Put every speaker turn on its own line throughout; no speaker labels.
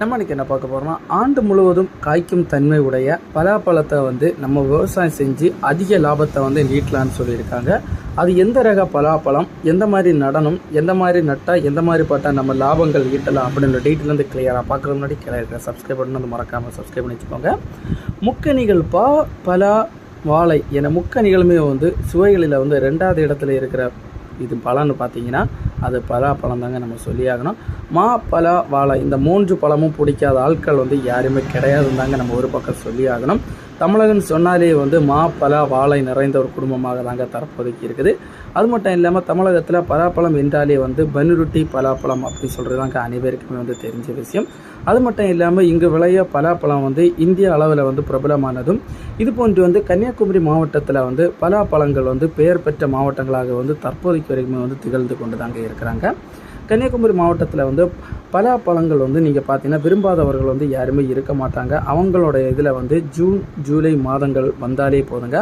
நம்ம இன்னைக்கு என்ன பார்க்க போறோம்னா ஆண்டு முழுவதும் காய்க்கும் தன்மை உடைய பலாப்பழத்தை வந்து நம்ம விவசாயம் செஞ்சு அதிக லாபத்தை வந்து நீட்டலான்னு சொல்லியிருக்காங்க. அது எந்த ரக பலாப்பழம் எந்த மாதிரி நடனம் எந்த மாதிரி நட்டால் எந்த மாதிரி பார்த்தா நம்ம லாபங்கள் ஈட்டலாம் அப்படின்ற டீட்டெயிலேருந்து கிளியராக பார்க்குறது முன்னாடி கிளியர் இருக்கிற சப்ஸ்கிரைப் பண்ணி வந்து மறக்காமல் சப்ஸ்கிரைப் பண்ணி வச்சுக்கோங்க. முக்கணிகள் பா பலா வாழை என முக்கணிகளுமே வந்து சுவைகளில் வந்து ரெண்டாவது இடத்துல இருக்கிற இது பழம்னு பார்த்தீங்கன்னா அது பலாப்பழம் தாங்க நம்ம சொல்லியாகணும். மா பலா வாழை இந்த மூன்று பழமும் பிடிக்காத ஆட்கள் வந்து யாருமே கிடையாதுன்னு தாங்க நம்ம ஒரு பக்கம் சொல்லியாகணும். தமிழகன் சொன்னாலே வந்து மா பலா வாழை நிறைந்த ஒரு குடும்பமாக தாங்க தற்போதைக்கு இருக்குது. அது மட்டும் இல்லாமல் தமிழகத்தில் பலாப்பழம் என்றாலே வந்து பனுருட்டி பலாப்பழம் அப்படின்னு சொல்கிறது தாங்க அனைவருக்குமே வந்து தெரிஞ்ச விஷயம். அது மட்டும் இல்லாமல் இங்கு விளைய பலாப்பழம் வந்து இந்திய அளவில் வந்து பிரபலமானதும் இது போன்று வந்து கன்னியாகுமரி மாவட்டத்தில் வந்து பலாப்பழங்கள் வந்து பெயர் பெற்ற மாவட்டங்களாக வந்து தற்போதைக்கு வரைக்குமே வந்து திகழ்ந்து கொண்டு தாங்க இருக்கிறாங்க. கன்னியாகுமரி மாவட்டத்தில் வந்து பலாப்பழங்கள் வந்து நீங்கள் பார்த்தீங்கன்னா விரும்பாதவர்கள் வந்து யாருமே இருக்க மாட்டாங்க. அவங்களோட இதில் வந்து ஜூன் ஜூலை மாதங்கள் வந்தாலே போதுங்க.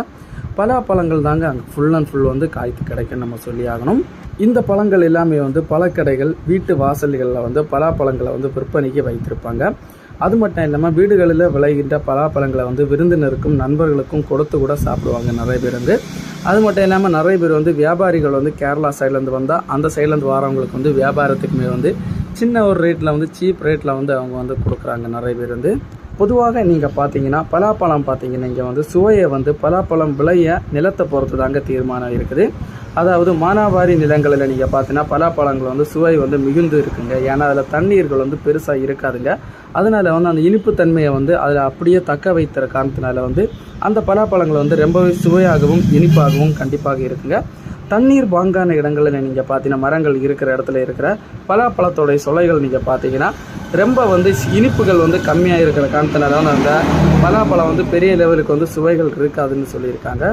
பலாப்பழங்கள் தாங்க அங்கே ஃபுல் அண்ட் ஃபுல் வந்து காய்த்து கிடைக்கும் நம்ம சொல்லி ஆகணும். இந்த பழங்கள் எல்லாமே வந்து பழக்கடைகள் வீட்டு வாசல்களில் வந்து பலாப்பழங்களை வந்து விற்பனைக்கு வைத்திருப்பாங்க. அது மட்டும் இல்லாமல் வீடுகளில் விளைகின்ற பலாப்பழங்களை வந்து விருந்தினருக்கும் நண்பர்களுக்கும் கொடுத்து கூட சாப்பிடுவாங்க நிறைய பேர் வந்து. அது மட்டும் இல்லாமல் நிறைய பேர் வந்து வியாபாரிகள் வந்து கேரளா சைட்லேருந்து வந்தால் அந்த சைட்லேருந்து வரவங்களுக்கு வந்து வியாபாரத்துக்குமே வந்து சின்ன ஒரு ரேட்டில் வந்து சீப் ரேட்டில் வந்து அவங்க வந்து கொடுக்குறாங்க நிறைய பேர் வந்து. பொதுவாக நீங்கள் பார்த்தீங்கன்னா பலாப்பழம் பார்த்தீங்கன்னா இங்கே வந்து சுவையை வந்து பலாப்பழம் விளைய நிலத்தை பொறுத்து தாங்க தீர்மானம் இருக்குது. அதாவது மானாவாரி நிலங்களில் நீங்கள் பார்த்தீங்கன்னா பலாப்பழங்கள் வந்து சுவை வந்து மிகுந்து இருக்குங்க. ஏன்னா அதில் தண்ணீர்கள் வந்து பெருசாக இருக்காதுங்க. அதனால வந்து அந்த இனிப்புத்தன்மையை வந்து அதில் அப்படியே தக்க வைத்திற காரணத்தினால வந்து அந்த பலாப்பழங்கள் வந்து ரொம்பவே சுவையாகவும் இனிப்பாகவும் கண்டிப்பாக இருக்குங்க. தண்ணீர் பாங்கான இடங்களில் நீங்கள் பார்த்தீங்கன்னா மரங்கள் இருக்கிற இடத்துல இருக்கிற பலாப்பழத்தோடைய சொலைகள் நீங்கள் பார்த்தீங்கன்னா ரொம்ப வந்து இனிப்புகள் வந்து கம்மியாக இருக்கிற காரணத்தினால அந்த பலாப்பழம் வந்து பெரிய லெவலுக்கு வந்து சுவைகள் இருக்காதுன்னு சொல்லியிருக்காங்க.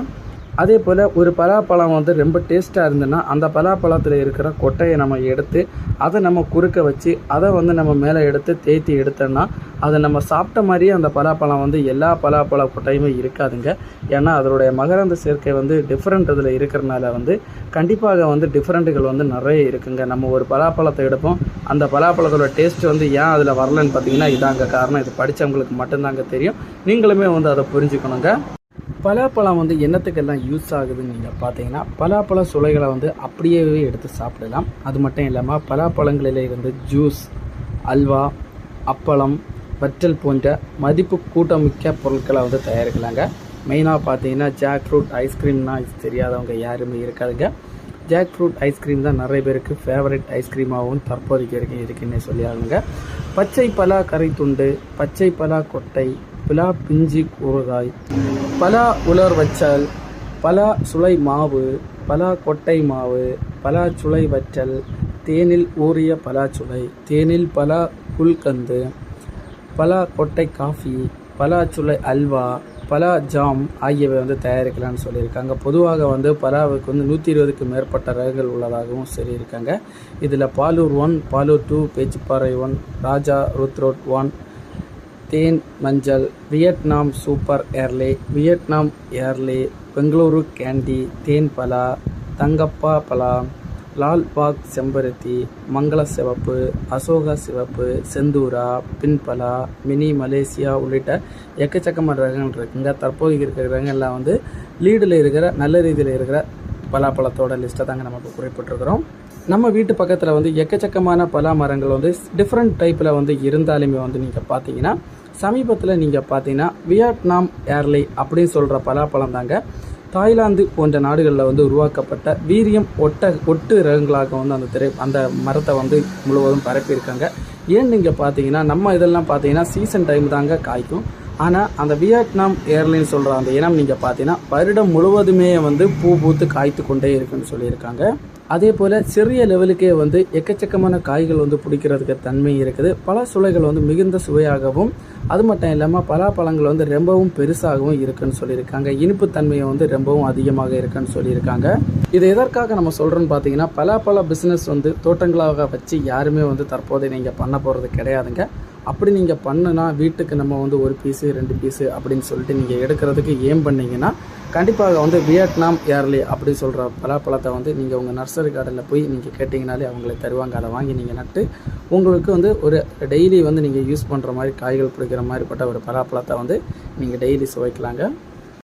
அதே போல் ஒரு பலாப்பழம் வந்து ரொம்ப டேஸ்ட்டாக இருந்ததுன்னா அந்த பலாப்பழத்தில் இருக்கிற கொட்டையை நம்ம எடுத்து அதை நம்ம குறுக்க வச்சு அதை வந்து நம்ம மேலே எடுத்து தேய்த்தி எடுத்தோம்னா அதை நம்ம சாப்பிட்ட மாதிரியே அந்த பலாப்பழம் வந்து எல்லா பலாப்பழ கொட்டையுமே இருக்காதுங்க. ஏன்னா அதனுடைய மகரந்த சேர்க்கை வந்து டிஃப்ரெண்ட் இதில் இருக்கிறனால வந்து கண்டிப்பாக வந்து டிஃப்ரெண்ட்டுகள் வந்து நிறைய இருக்குங்க. நம்ம ஒரு பலாப்பழத்தை எடுப்போம் அந்த பலாப்பழத்தோட டேஸ்ட் வந்து ஏன் அதில் வரலன்னு பார்த்தீங்கன்னா இதாங்க காரணம். இது படித்தவங்களுக்கு மட்டும்தாங்க தெரியும். நீங்களுமே வந்து அதை புரிஞ்சுக்கணுங்க. பலாப்பழம் வந்து என்னத்துக்கெல்லாம் யூஸ் ஆகுதுன்னு நீங்கள் பார்த்தீங்கன்னா பலாப்பழ சுளைகளை வந்து அப்படியே எடுத்து சாப்பிடலாம். அது மட்டும் இல்லாமல் பலாப்பழங்களில் இருந்து ஜூஸ் அல்வா அப்பளம் வற்றல் போன்ற மதிப்பு கூட்டமிக்க பொருட்களை வந்து தயாரிக்கலாங்க. மெயினாக பார்த்தீங்கன்னா ஜாக் ஃப்ரூட் ஐஸ்கிரீம்னா தெரியாதவங்க யாருமே இருக்காதுங்க. ஜாக் ஃப்ரூட் ஐஸ்கிரீம் தான் நிறைய பேருக்கு ஃபேவரட் ஐஸ்கிரீமாகவும் தற்போதைக்கு வரைக்கும் இருக்குன்னே சொல்லி ஆகுங்க பச்சை பலா கரைத்துண்டு பச்சை பலா கொட்டை பிலா பிஞ்சி ஊறுகாய் பலா உலர் வச்சல் பலா சுளை மாவு பலா கொட்டை மாவு பலா சுளை வற்றல் தேனில் ஊறிய பலாச்சுளை தேனில் பலா குல்கந்து பலா கொட்டை காஃபி பலாச்சுளை அல்வா பலா ஜாம் ஆகியவை வந்து தயாரிக்கலாம்னு சொல்லியிருக்காங்க. பொதுவாக வந்து பலாவுக்கு வந்து நூற்றி இருபதுக்கு மேற்பட்ட ரகங்கள் உள்ளதாகவும் சொல்லியிருக்காங்க. இதில் Palur one Palur two Pechiparai one Raja ருத்ரோட் one தேன் மஞ்சள் Vietnam super early Vietnam early Bengaluru candy தேன் பலா தங்கப்பா பலா லால்பாக் செம்பருத்தி மங்கள சிவப்பு அசோகா சிவப்பு செந்தூரா பின்பலா மினி மலேசியா உள்ளிட்ட எக்கச்சக்கமான ரகங்கள் இருக்குங்க. தற்போது இருக்கிற ரகங்கள்லாம் வந்து லீடில் இருக்கிற நல்ல ரீதியில் இருக்கிற பலாப்பழத்தோட லிஸ்ட்டை தாங்க நம்ம இப்போ குறிப்பிட்டிருக்கிறோம். நம்ம வீட்டு பக்கத்தில் வந்து எக்கச்சக்கமான பலா மரங்கள் வந்து டிஃப்ரெண்ட் டைப்பில் வந்து இருந்தாலுமே வந்து நீங்கள் பார்த்தீங்கன்னா சமீபத்தில் நீங்கள் பார்த்தீங்கன்னா வியட்நாம் ஏர்லை அப்படின்னு சொல்கிற பலாப்பழம் தாங்க தாய்லாந்து போன்ற நாடுகளில் வந்து உருவாக்கப்பட்ட வீரியம் ஒட்ட ஒட்டு ரகங்களாக வந்து அந்த திரை அந்த மரத்தை வந்து முழுவதும் பரப்பியிருக்காங்க. ஏன்னு நீங்கள் பார்த்தீங்கன்னா நம்ம இதெல்லாம் பார்த்தீங்கன்னா சீசன் டைம் தாங்க காய்க்கும். ஆனால் அந்த வியட்நாம் ஏர்லைன் சொல்கிற அந்த இனம் நீங்கள் பார்த்தீங்கன்னா வருடம் முழுவதுமே வந்து பூ பூத்து காய்த்து கொண்டே இருக்குன்னு சொல்லியிருக்காங்க. அதே போல் சிறிய லெவலுக்கே வந்து எக்கச்சக்கமான காய்கள் வந்து பிடிக்கிறதுக்கு தன்மை இருக்குது. பல சுளைகள் வந்து மிகுந்த சுவையாகவும் அது மட்டும் இல்லாமல் பலாப்பழங்கள் வந்து ரொம்பவும் பெருசாகவும் இருக்குன்னு சொல்லியிருக்காங்க. இனிப்பு தன்மையை வந்து ரொம்பவும் அதிகமாக இருக்குன்னு சொல்லியிருக்காங்க. இது எதற்காக நம்ம சொல்கிறோன்னு பார்த்தீங்கன்னா பலாப்பழ பிஸ்னஸ் வந்து தோட்டங்களாக வச்சு யாருமே வந்து தற்போது நீங்கள் பண்ண போகிறது கிடையாதுங்க. அப்படி நீங்கள் பண்ணுனா வீட்டுக்கு நம்ம வந்து ஒரு பீஸு ரெண்டு பீஸு அப்படின்னு சொல்லிட்டு நீங்கள் எடுக்கிறதுக்கு ஏம் பண்ணீங்கன்னா கண்டிப்பாக வந்து வியட்நாம் ஏர்லி அப்படி சொல்கிற பலாப்பழத்தை வந்து நீங்கள் உங்கள் நர்சரி கார்டனில் போய் நீங்கள் கேட்டிங்கனாலே அவங்களே தருவாங்க. அதை வாங்கி நீங்கள் நட்டு உங்களுக்கு வந்து ஒரு டெய்லி வந்து நீங்கள் யூஸ் பண்ணுற மாதிரி காய்கள் பிடிக்கிற மாதிரிப்பட்ட ஒரு பலாப்பழத்தை வந்து நீங்கள் டெய்லி சுவைக்கலாங்க.